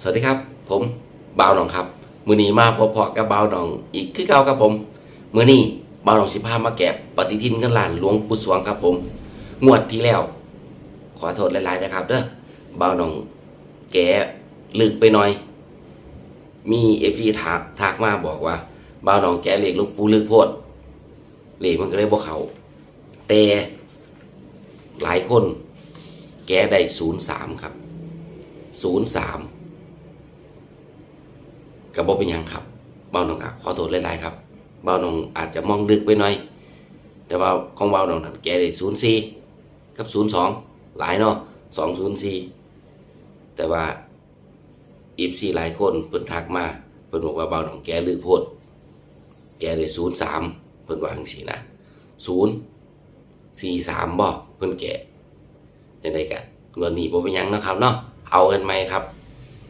สวัสดีครับ ผมบ่าวหนองครับมือนี้มาพอๆกับบ่าวหนองอีกคือเก่าครับผมมือนี้บ่าวหนองสิพามาแกะปฏิทินกันลานหลวงปู่สวงครับผม งวดที่แล้ว ขอโทษหลายๆนะครับเด้อบ่าวหนองแกะลึกไปหน่อย มีเอฟซีทักทักมาบอกว่าบ่าวหนองแกะเหล็กลูกปูลึกโพดเหล็กมันก็เลยบ่เขาแต่หลายคน แกได้ศูนย์สามครับศูนย์สาม บบเป็นยังครับ เบาหนองขอโทษหลายๆครับ เบาหนองอาจจะมองดึกไปหน่อย แต่ว่าของเบาหนองนั้นแกได้ศูนย์สี่กับศูนย์สองหลายเนาะสองศูนย์สี่แต่ว่าอีฟซีหลายคนเพิ่นทักมาเพิ่นบอกว่าเบาหนองแกลือโพดแกได้ศูนย์สามเพิ่นว่างซี่นะศูนย์สี่สามบ่เพิ่นแกจังไดกันเงินนี้บ่เป็นยังนะครับเนาะเอากันไหมครับ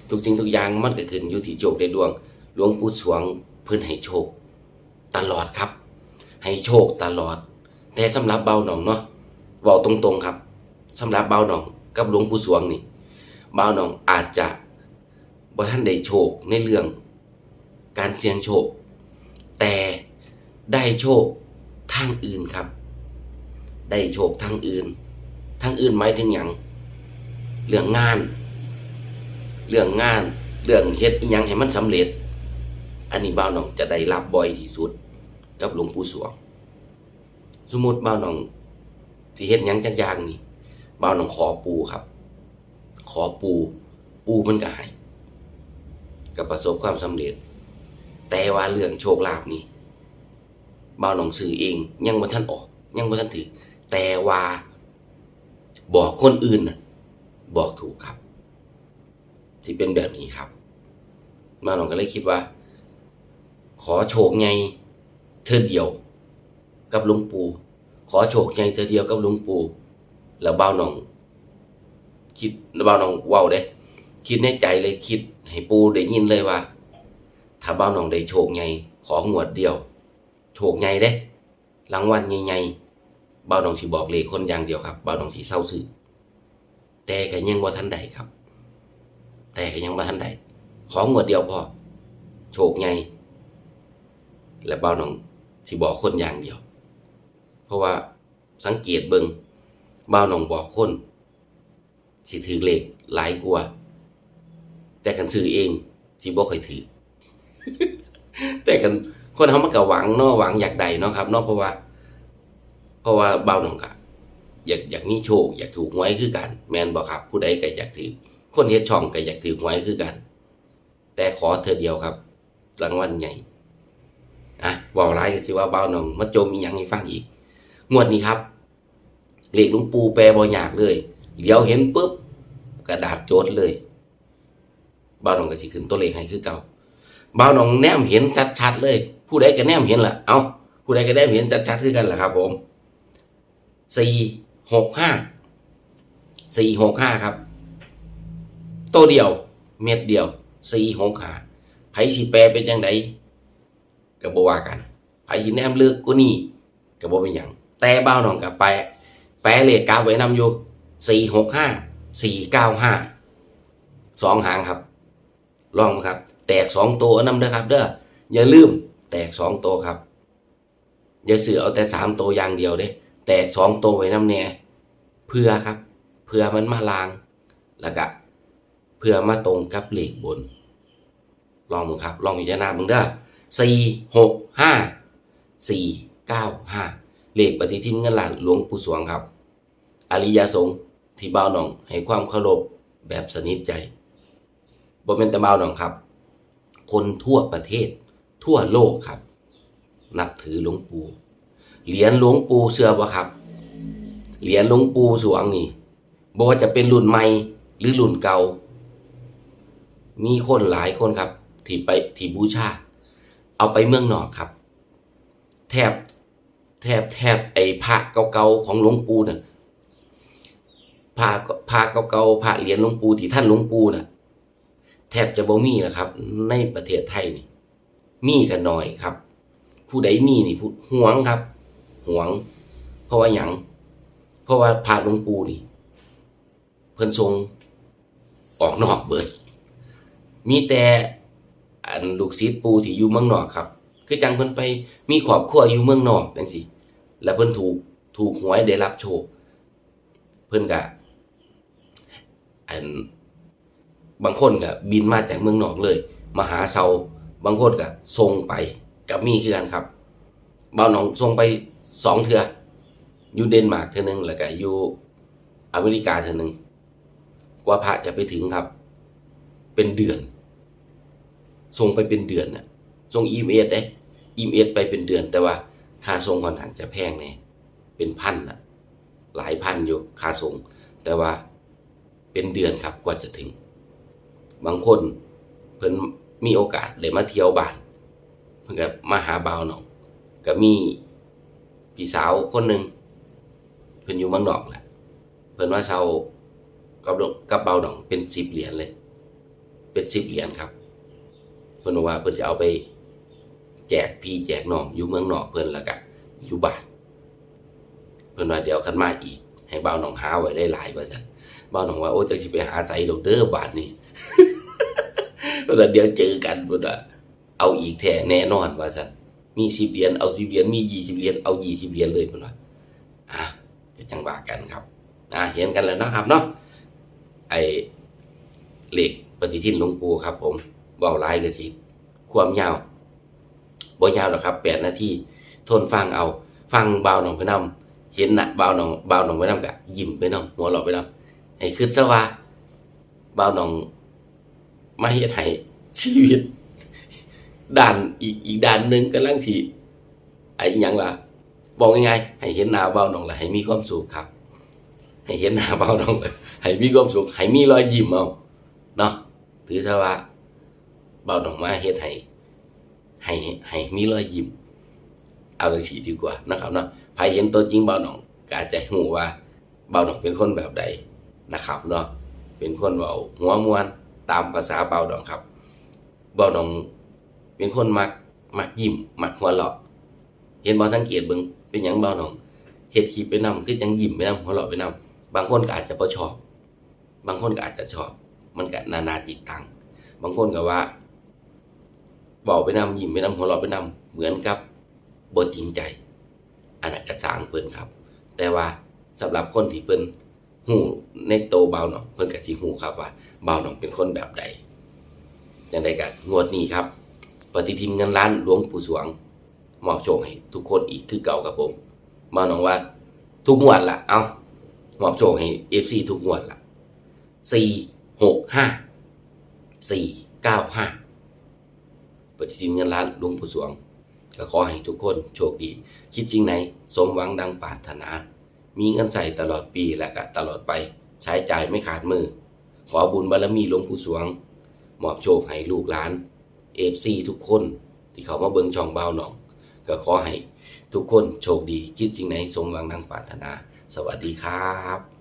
ทุกสิ่งทุกอย่างมันก็ขึ้นอยู่ที่โชคในดวง หลวงปู่สวงเพิ่นให้โชค ตลอดครับ ให้โชคตลอด แต่สำหรับเบาหนองเนาะเว้าตรงๆครับสำหรับเบาหนอง กับหลวงปู่สวงนี่เบาหนองอาจจะบ่ท่านได้โชคในเรื่อง การเสี่ยงโชค แต่ได้โชคทางอื่นครับ ได้โชคทางอื่นทางอื่นหมายถึงหยังเรื่องงาน เรื่องงานเรื่องเฮ็ดอิหยังให้มันสำเร็จ อันนี้บ่าวน้องจะได้รับบ่อยที่สุด กับหลวงปู่สวง สมมุติบ่าวน้องที่เฮ็ดหยังจักอย่างนี่บ่าวน้องขอปูครับ ขอปูปูมันก็ให้ก็ประสบความสำเร็จ แต่ว่าเรื่องโชคลาภนี่บ่าวน้องซื้อเองยังบ่ทันออก ยังบ่ทันถือแต่ว่าบอกคนอื่นน่ะบอกถูกครับ ที่เป็นแบบนี้ครับ มาหนองก็เลยคิดว่า ขอโชคไงเธอเดียว กับหลุงปู่ขอโชคไงเธอเดียวกับหลุงปู่แล้วเบ้าหนอง คิดเบ้าหนองว้าเด้ คิดในใจเลยคิดให้ปูได้ยินเลยว่า ถ้าเบ้าหนองได้โชคไงของวดเดียว โชคไงเด้รางวัลไงๆเบ้าหนองสิบอกเลขคนอย่างเดียวครับเบ้าหนองสิเศร้าซื้อแต่ก็ยังบ่ทันใดครับ แต่ยังบ่ทันได้ของวดเดียวพอโชคไงและเบาหนองสิบอกคนอย่างเดียว เพราะว่าสังเกตเบิงเบาหนองบอกคน สิถือเลขหลายกว่า แต่กันซื้อเองสิบ่ค่อยถือ แต่กันคนเขามันก็หวังเนาะหวังอยากได้เนาะครับเนาะเพราะว่า เพราะว่าเบาหนองกะอยากอยากมีโชค อยากถูกหวยคือกัน แมนบอกครับ ผู้ใดก็อยากถือ คนเฮ็ดช่องก็อยากถือหวยคือกัน แต่ขอเธอเดียวครับรางวัลใหญ่อะบอกร้ายก็สิว่าเบ้าหนองมาโจมอียังให้ฟังอีก งวดนี้ครับเลขหลุงปูแปลบ่ยากเลยเดี๋ยวเห็นปุ๊บกระดาษโจทย์เลยเบาหนองก็สิขึ้นตัวเลขให้คือเก่าเบาหนองแนมเห็นชัดๆเลย ผู้ใดก็แนมเห็นล่ะเอาผู้ใดก็แนมเห็นชัดๆคือกันล่ะครับ ผมสี่หกห้าสี่หกห้าครับ ตัวเดียว เม็ดเดียวสี่หกห้าไผสิแปลเป็นจังไดก็บ่ว่ากันไผสิแนมเลือกกูนี่ก็บ่เป็นหยังแต่บ้าวน้องก็แปลแปลเลขกราฟไว้นำอยู่สี่หกห้าสี่เก้าห้าสองหางครับ ลองครับ แตกสองตัวนำเด้อครับ เด้ออย่าลืม แตกสองตัวครับ อย่าซื้อเอาแต่สามตัวอย่างเดียวเด้ แตกสองตัวไว้นำแน่เพื่อครับ เพื่อมันมาลางแล้วก็ พื่อมาตรงกับเลขบน ลองมึงครับ ลองพิจารณามึงเด้อสี่หกห้าสี่เก้าห้าเลขปฏิทินเงินล้านหลวงปู่สวงครับ อริยสงฆ์ที่บ่าวหนองให้ความเคารพแบบสนิทใจบ่เป็นแต่บ่าวหนองครับ คนทั่วประเทศ ทั่วโลกครับ นับถือหลวงปู่เหรียญหลวงปู่เชื่อบ่ครับ เหรียญหลวงปู่สวงนี่บ่ว่าจะเป็นรุ่นใหม่หรือรุ่นเก่า มีคนหลายคนครับ ที่ไปที่บูชา เอาไปเมืองนอกครับ แทบแทบแทบไอ้พระเก่าๆของหลวงปู่น่ะพระพระเก่าๆพระเหรียญหลวงปู่ที่ท่านหลวงปู่น่ะ แทบจะบ่มีนะครับ ในประเทศไทยนี่ มีกันน้อยครับ ผู้ใดมีนี่ผู้หวงครับ หวง เพราะว่าหยังเพราะว่าพระหลวงปู่นี่ เพิ่นทรงออกนอกเบิด มีแต่อันลูกศิษย์ปูที่อยู่เมืองนอกครับ คือจังเพิ่นไปมีครอบครัวอยู่เมืองนอกจังซี่แล้วเพิ่นถูกถูกหวยได้รับโชค เพิ่นก็อันบางคนก็บินมาจากเมืองนอกเลย มาหาเซาบางคนก็ส่งไปกับมีคือกันครับบ่าวหนองส่งไปสองเทื่ออยู่เดนมาร์กเทือหนึงแล้วก็อยู่อเมริกาเทือหนึงกว่าพระจะไปถึงครับ เป็นเดือน ส่งไปเป็นเดือนน่ะส่งอีเมลเด้อีเมลไปเป็นเดือน แต่ว่าค่าส่งค่อนข้างจะแพงแน่เป็นพันน่ะ หลายพันอยู่ค่าส่ง แต่ว่าเป็นเดือนครับกว่าจะถึง บางคนเพิ่นมีโอกาสได้มาเที่ยวบ้าน เพิ่นก็มาหาบ่าวหนองก็มีพี่สาวคนหนึ่งเพิ่นอยู่เมืองนอกแหละเพิ่นว่าเช่ากับกับเบาหนองเป็นสิบเหรียญเลย เป็นสิบเหรียญครับ พิ่นว่าเพิ่นจะเอาไปแจกพี่แจกน้องอยู่เมืองนอกเพิ่นแล้วก็อยู่บ้านเพิ่นว่าเดี๋ยวคันมาอีก ให้เบาหนองหาไว้ได้หลายว่าซั่นเบาหนองว่าโอ้จักสิไปหาไสดอกเด้อบาทนี้เพิ่นว่าเดี๋ยวเจอกันเพิ่นว่าเอาอีกแท้แน่นอนว่าซั่นมี10เหรียญเอา10เหรียญมี20เหรียญเอา20เหรียญเลยเพิ่นว่าอะก็จังว่ากันครับอะเห็นกันแล้วเนาะครับเนาะไอ้เลขปฏิทินหลวงปู่ครับผม เว้าลายก็สิความยาวบ่ยาวหรอกครับ8นาทีทนฟังเอา ฟังเบาหนองไปนำเห็นหน่ะเบาหนองเบาหนองไปนำกะยิ้มไปนำหัวเราะไปนำให้คิดซะว่าเบาหนองมาเฮ็ดให้ชีวิตด้านอีกอีกด้านหนึ่งกำลังสิไอ้หยังล่ะบอกง่ายๆให้เห็นหน้าเบาหนองล้วให้มีความสุขครับ ให้เห็นหน้าเบาหนองให้มีความสุขให้มีรอยยิ้มเอาเนาะถือซะว่า เบาหนองมาเฮ็ดให้ให้ให้มีรอยยิ้มเอาจังสีดีกว่านะครับเนาะใครเห็นตัวจริงเบาหนองก็อาจจะหูว่าเบาหนองเป็นคนแบบใดนะครับเนาะเป็นคนเบาหัวมวนตามภาษาเบาหนองครับ เบาหนองเป็นคนมักมักยิ้มมักหัวเราะ เห็นบ่สังเกตเบิ่งเป็นหยังเบาหนองเฮ็ดคลิปไปนำคือจังยิ้มไปนำหัวเราะไปนำบางคนก็อาจจะบ่ชอบ บางคนก็อาจจะชอบ มันก็นานาจิตตังบางคนก็ว่า เบาไปนำยิ้มไปนำหัวเราะไปนำเหมือนกับบ่จริงใจ อันนั้นก็สางเพิ่นครับ แต่ว่าสำหรับคนที่เพิ่นหูในโตเบาหนองเพิ่นก็สิหูครับว่าเบาหนองเป็นคนแบบใดจังไดก็งวดนี้ครับ ปฏิทินเงินล้านหลวงปู่สวงมอบโชคให้ทุกคนอีกคือเก่าครับผมเบาหนองว่า ทุกงวดละเอามอบโชคให้ FC ทุกงวดละ4 6 5 4 9 5 ปฏิทินเงินล้านลวงปู่สวง ก็ขอให้ทุกคนโชคดี คิดสิ่งไหน สมหวังดังปรารถนา มีเงินใส่ตลอดปีและก็ตลอดไป ใช้จ่ายไม่ขาดมือ ขอบุญบารมีหลวงปู่สวง มอบโชคให้ลูกหลานเอฟซีทุกคนที่เขามาเบิงช่องเบาหนอง ก็ขอให้ทุกคนโชคดี คิดสิ่งไหน สมหวังดังปรารถนา สวัสดีครับ